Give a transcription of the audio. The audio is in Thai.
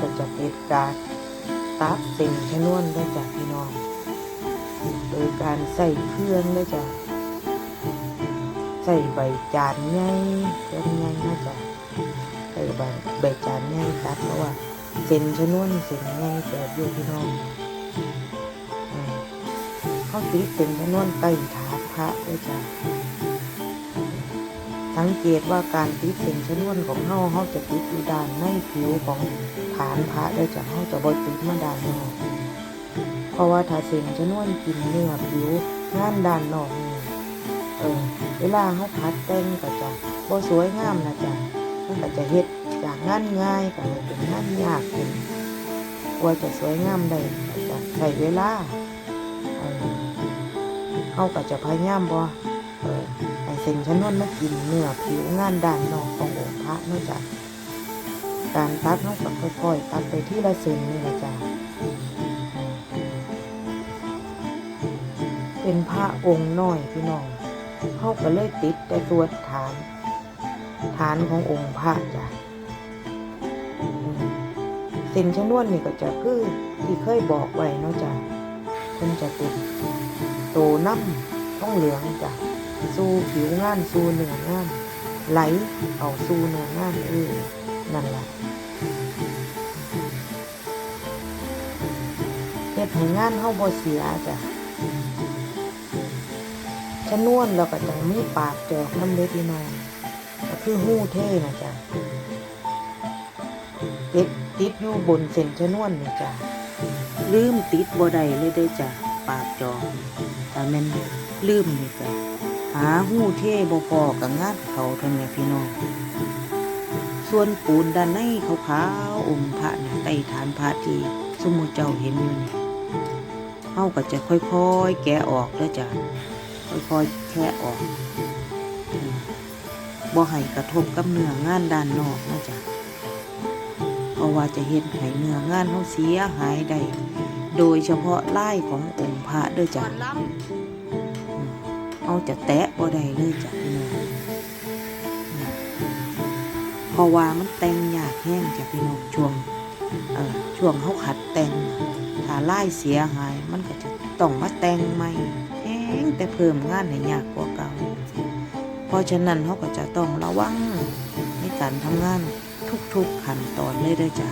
ก็จะเป็นการตัดเส้นชนวนได้จากพี่น้อง โดยการใส่เครื่องได้จากใส่ใบจานใหญ่เครื่องใหญ่น่าจะใส่ใบใบจานใหญ่ตัดเพราะว่าเส้นชนวนเส้นใหญ่แต่อยู่พี่น้องเขาติดเส้นชนวนใต้ฐานพระได้จาก สังเกตว่าการติดเส้นชนวนของเฮาเฮาจะติดอยู่ด้านในผิวของฐานพระได้จากเฮาจะบ่ติดมาด้านนอกเพราะว่าถ้าเส้นชนวนกินเนื้อผิวงานด้านนอกนี่เออเวลาเฮาพัดแต่งก็จะบ่สวยงามนะจ๊ะมันก็จะเฮ็ดจากงานง่ายก็ให้เป็นงานยากขึ้นกว่าจะสวยงามได้ก็จะใช้เวลาเออเฮาก็จะพยายามบ่เออ เส้นชนวนมากินเนื้อผิวงานด้านนอกขององค์พระนองจากการตัดเขากค่อยๆตัดไปที่ละเส้นนี่แหละจ้ะเป็นพระองค์น้อยพี่น้องเขาก็เลยติดแต่ตัวฐาน ฐานขององค์พระจ้ะเส้นชนวนนี่ก็จะคือที่เคยบอกไว้เนาะจ้ะเพิ่นจะติดโตน้ำท้องเหลืองจ้ะ สู้ผิวงานสู้เนื้องานไหลเอาสู้เนื้องานเออนั่นแหละเฮ็ดให้งานเฮาบ่เสียจ้ะชนวนแล้วก็จะมีปากจอกน้ำเล็ดน้องก็คือหู้เท่นะจ้ะติดติดอยู่บนเส้นชนวนนี่จ้ะลืมติดบ่ได้เลยได้จ้ะปากจอกแต่แม่นลืมนี่จ้ะ หาหู้เท่บ่พอกับงานเขาท่านี้พี่น้อง ส่วนปูนด้านในขาวๆองค์พระนี่ยใต้ฐานพระที่สมุเจ้าเห็นอยู่นี่เฮาก็จะค่อยๆ แกะออกแล้วจ้ะค่อยๆแคะออกบ่ให้กระทบกับเนื้องานด้านนอกนะจ๊ะเพราะว่าจะเฮ็ดให้เนื้องานเฮาเสียหายได้ โดยเฉพาะไลายขององค์พระด้อจ้ะ เอาจะแตะบ่ได้เลยจ้ะพี่น้องเพราะว่ามันแต่งยากแห้งจ้ะพี่น้องช่วงเอ่อช่วงเขาขัดแต่งถ้าลายเสียหาย มันก็จะต้องมาแต่งใหม่แห้งแต่เพิ่มงานให้ยากกว่าเก่า เพราะฉะนั้นเขาก็จะต้องระวังในการทำงานทุกๆขั้นตอนเลยด้อจ้ะ